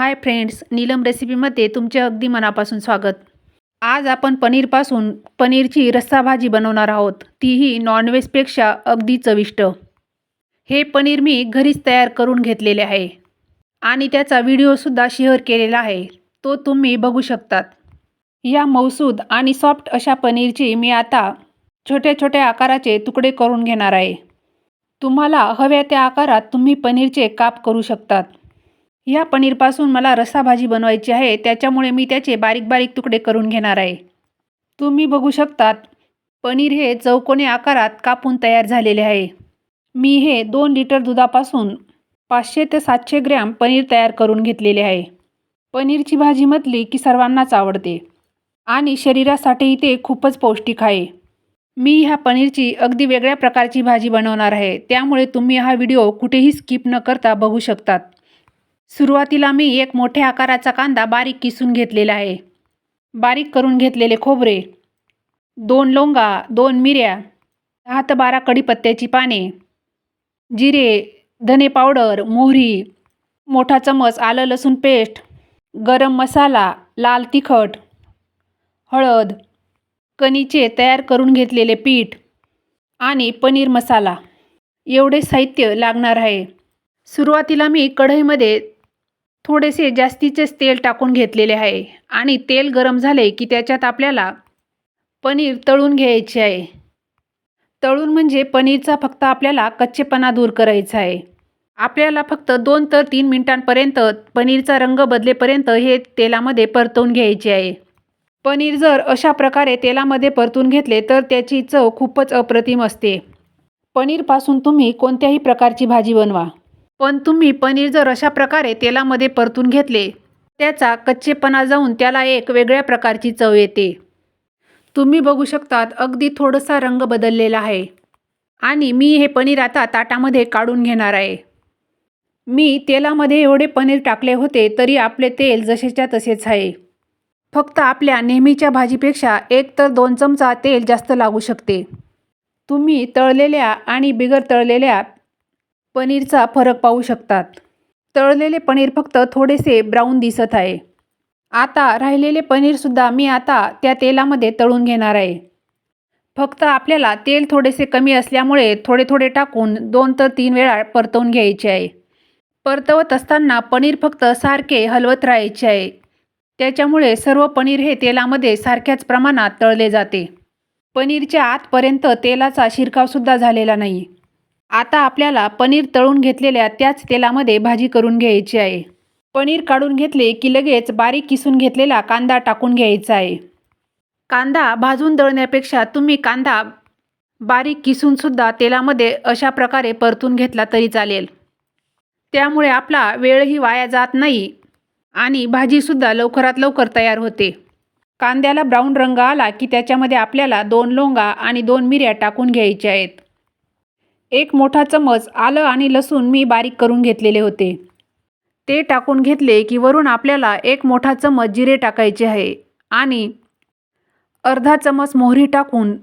Hi friends Neelam रेसिपीमध्ये तुमचे अगदी मनापासून स्वागत. आज आपण पनीरपासून पनीरची रस्सा भाजी बनवणार आहोत. तीही नॉनव्हेजपेक्षा अगदी चविष्ट. हे पनीर मी घरीच तयार करून घेतलेले आहे. आणि त्याचा व्हिडिओसुद्धा शेअर केलेला आहे. तो तुम्ही बघू शकतात. या मौसूद आणि सॉफ्ट अशा पनीरची मी आता छोट्या छोट्या आकाराचे तुकडे करून घेणार आहे. तुम्हाला हव्या त्या आकारात तुम्ही पनीरचे काप करू शकतात. या पनीरपासून मला रस्सा भाजी बनवायची आहे त्याच्यामुळे मी त्याचे बारीक बारीक तुकडे करून घेणार आहे. तुम्ही बघू शकतात पनीर हे चौकोनी आकारात कापून तयार झालेले आहे. मी हे दोन लिटर दुधापासून पाचशे ते सातशे ग्रॅम पनीर तयार करून घेतलेले आहे. पनीरची भाजी म्हटली की सर्वांनाच आवडते. आणि शरीरासाठीही ते खूपच पौष्टिक आहे. मी ह्या पनीरची अगदी वेगळ्या प्रकारची भाजी बनवणार आहे त्यामुळे तुम्ही हा व्हिडिओ कुठेही स्किप न करता बघू शकतात. सुरुवातीला मी एक मोठ्या आकाराचा कांदा बारीक किसून घेतलेला आहे. बारीक करून घेतलेले खोबरे दोन लोंगा दोन मिऱ्या दहा ते बारा कढीपत्त्याची पाने जिरे धने पावडर मोहरी मोठा चमच आलं लसूण पेस्ट गरम मसाला लाल तिखट हळद कणीचे तयार करून घेतलेले पीठ आणि पनीर मसाला. एवढे साहित्य लागणार आहे. सुरुवातीला मी कढईमध्ये थोडेसे जास्तीचेच तेल टाकून घेतलेले आहे. आणि तेल गरम झाले की त्याच्यात आपल्याला पनीर तळून घ्यायचे आहे. तळून म्हणजे पनीरचा फक्त आपल्याला कच्चेपणा दूर करायचा आहे. आपल्याला फक्त दोन तर तीन मिनिटांपर्यंत पनीरचा रंग बदलेपर्यंत हे तेलामध्ये परतवून घ्यायचे आहे. पनीर जर अशा प्रकारे तेलामध्ये परतून घेतले तर त्याची चव खूपच अप्रतिम असते. पनीरपासून तुम्ही कोणत्याही प्रकारची भाजी बनवा. पण तुम्ही पनीर जर अशा प्रकारे तेलामध्ये परतून घेतले त्याचा कच्चेपणा जाऊन त्याला एक वेगळ्या प्रकारची चव येते. तुम्ही बघू शकतात अगदी थोडासा रंग बदललेला आहे. आणि मी हे पनीर आता ताटामध्ये काढून घेणार आहे. मी तेलामध्ये एवढे पनीर टाकले होते तरी आपले तेल जसेच्या तसेच आहे. फक्त आपल्या नेहमीच्या भाजीपेक्षा एक तर दोन चमचा तेल जास्त लागू शकते. तुम्ही तळलेल्या आणि बिगर तळलेल्या पनीरचा फरक पाहू शकतात. तळलेले पनीर फक्त थोडेसे ब्राऊन दिसत आहे. आता राहिलेले पनीरसुद्धा मी आता त्या तेलामध्ये तळून घेणार आहे. फक्त आपल्याला तेल थोडेसे कमी असल्यामुळे थोडे थोडे टाकून दोन तर तीन वेळा परतवून घ्यायचे आहे. परतवत असताना पनीर फक्त सारखे हलवत राहायचे आहे. त्याच्यामुळे सर्व पनीर हे तेलामध्ये सारख्याच प्रमाणात तळले जाते. पनीरच्या आतपर्यंत तेलाचा शिरकावसुद्धा झालेला नाही. आता आपल्याला पनीर तळून घेतलेल्या त्याच तेलामध्ये भाजी करून घ्यायची आहे. पनीर काढून घेतले की लगेच बारीक किसून घेतलेला कांदा टाकून घ्यायचा आहे. कांदा भाजून दळण्यापेक्षा तुम्ही कांदा बारीक किसूनसुद्धा तेलामध्ये अशा प्रकारे परतून घेतला तरी चालेल. त्यामुळे आपला वेळही वाया जात नाही आणि भाजीसुद्धा लवकरात लवकर तयार होते. कांद्याला ब्राऊन रंग आला की त्याच्यामध्ये आपल्याला दोन लोंगा आणि दोन मिऱ्या टाकून घ्यायच्या आहेत. एक मोठा चमच आलं आणि लसूण मी बारीक करून घेतलेले होते. ते टाकून घेतले की वरून आपल्याला एक मोठा चमच जिरे टाकायचे आहे आणि अर्धा चमच मोहरी टाकून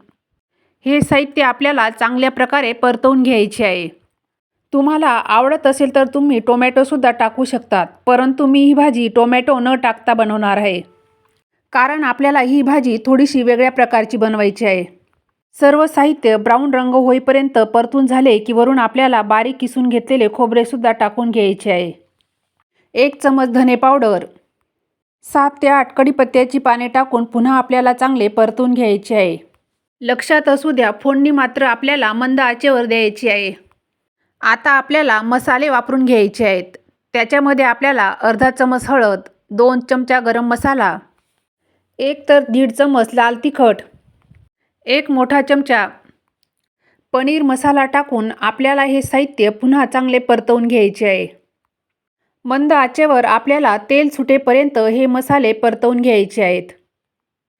हे साहित्य आपल्याला चांगल्या प्रकारे परतवून घ्यायचे आहे. तुम्हाला आवडत असेल तर तुम्ही टोमॅटोसुद्धा टाकू शकतात परंतु मी ही भाजी टोमॅटो न टाकता बनवणार आहे. कारण आपल्याला ही भाजी थोडीशी वेगळ्या प्रकारची बनवायची आहे. सर्व साहित्य ब्राऊन रंग होईपर्यंत परतून झाले की वरून आपल्याला बारीक किसून घेतलेले खोबरेसुद्धा टाकून घ्यायचे आहे. एक चमच धने पावडर सात ते आठ कडीपत्त्याची पाने टाकून पुन्हा आपल्याला चांगले परतून घ्यायचे आहे. लक्षात असू द्या फोडणी मात्र आपल्याला मंद आचेवर द्यायची आहे. आता आपल्याला मसाले वापरून घ्यायचे आहेत. त्याच्यामध्ये आपल्याला अर्धा चमच हळद दोन चमचा गरम मसाला एक तर दीड चमच लाल तिखट एक मोठा चमचा. पनीर मसाला टाकून आपल्याला हे साहित्य पुन्हा चांगले परतवून घ्यायचे आहे. मंद आचेवर आपल्याला तेल सुटेपर्यंत हे मसाले परतवून घ्यायचे आहेत.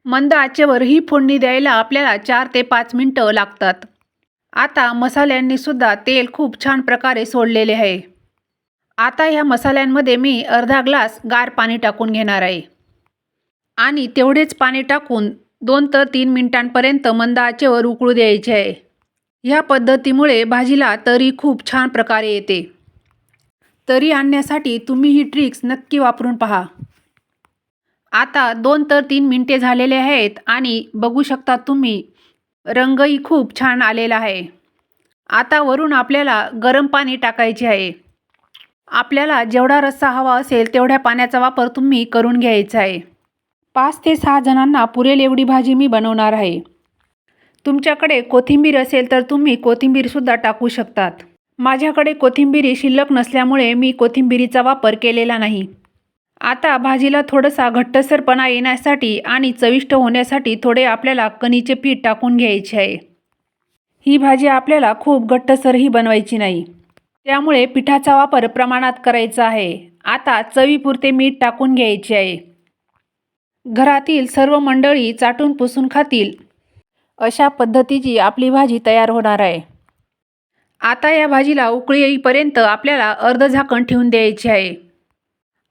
मंद आचेवर ही फोडणी द्यायला आपल्याला चार ते पाच मिनटं लागतात. आता मसाल्यांनी सुद्धा तेल खूप छान प्रकारे सोडलेले आहे. आता ह्या मसाल्यांमध्ये मी अर्धा ग्लास गार पाणी टाकून घेणार आहे. आणि तेवढेच पाणी टाकून दोन तर तीन मिनिटांपर्यंत मंद आचेवर उकळू द्यायचे. आहे ह्या पद्धतीमुळे भाजीला तरी खूप छान प्रकारे येते. तरी आणण्यासाठी तुम्ही ही ट्रिक्स नक्की वापरून पहा. आता दोन तर तीन मिनटे झालेले आहेत आणि बघू शकता तुम्ही रंगही खूप छान आलेला आहे. आता वरून आपल्याला गरम पाणी टाकायचे आहे. आपल्याला जेवढा रस्सा हवा असेल तेवढ्या पाण्याचा वापर तुम्ही करून घ्यायचा आहे. पाच ते सहा जणांना पुरेल एवढी भाजी मी बनवणार आहे. तुमच्याकडे कोथिंबीर असेल तर तुम्ही कोथिंबीरसुद्धा टाकू शकतात. माझ्याकडे कोथिंबीरी शिल्लक नसल्यामुळे मी कोथिंबीरीचा वापर केलेला नाही. आता भाजीला थोडासा घट्टसरपणा येण्यासाठी आणि चविष्ट होण्यासाठी थोडे आपल्याला कणीचे पीठ टाकून घ्यायचे आहे. ही भाजी आपल्याला खूप घट्टसरही बनवायची नाही. त्यामुळे पिठाचा वापर प्रमाणात करायचा आहे. आता चवीपुरते मीठ टाकून घ्यायचे आहे. घरातील सर्व मंडळी चाटून पुसून खातील. अशा पद्धतीची आपली भाजी तयार होणार आहे. आता या भाजीला उकळी येईपर्यंत आपल्याला अर्ध झाकण ठेवून द्यायचे आहे.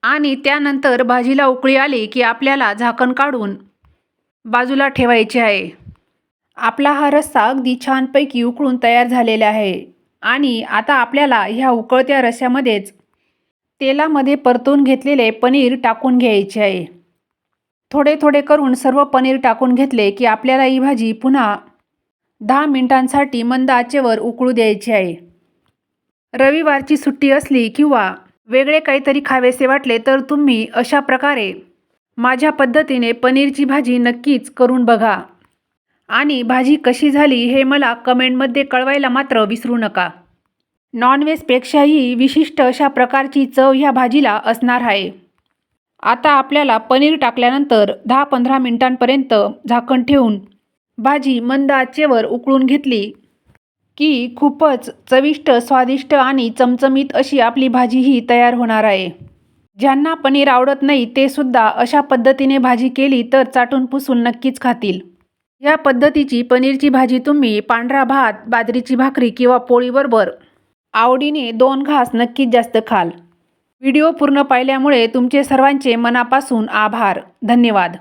आणि त्यानंतर भाजीला उकळी आली की आपल्याला झाकण काढून बाजूला ठेवायचे आहे. आपला हा रस्सा अगदी छानपैकी उकळून तयार झालेला आहे. आणि आता आपल्याला ह्या उकळत्या रस्स्यामध्येच तेलामध्ये परतून घेतलेले पनीर टाकून घ्यायचे आहे. थोडे थोडे करून सर्व पनीर टाकून घेतले की आपल्याला ही भाजी पुन्हा दहा मिनिटांसाठी मंद आचेवर उकळू द्यायची आहे. रविवारची सुट्टी असली किंवा वेगळे काहीतरी खावेसे वाटले तर तुम्ही अशा प्रकारे माझ्या पद्धतीने पनीरची भाजी नक्कीच करून बघा. आणि भाजी कशी झाली हे मला कमेंटमध्ये कळवायला मात्र विसरू नका. नॉनव्हेजपेक्षाही विशिष्ट अशा प्रकारची चव ह्या भाजीला असणार आहे. आता आपल्याला पनीर टाकल्यानंतर दहा पंधरा मिनिटांपर्यंत झाकण ठेवून भाजी मंद आचेवर उकळून घेतली की खूपच चविष्ट स्वादिष्ट आणि चमचमीत अशी आपली भाजीही तयार होणार आहे. ज्यांना पनीर आवडत नाही ते सुद्धा अशा पद्धतीने भाजी केली तर चाटून पुसून नक्कीच खातील. या पद्धतीची पनीरची भाजी तुम्ही पांढरा भात बाजरीची भाकरी किंवा पोळीबरोबर आवडीने दोन घास नक्कीच जास्त खाल. व्हिडिओ पूर्ण पाहिल्यामुळे तुमचे सर्वांचे मनापासून आभार. धन्यवाद.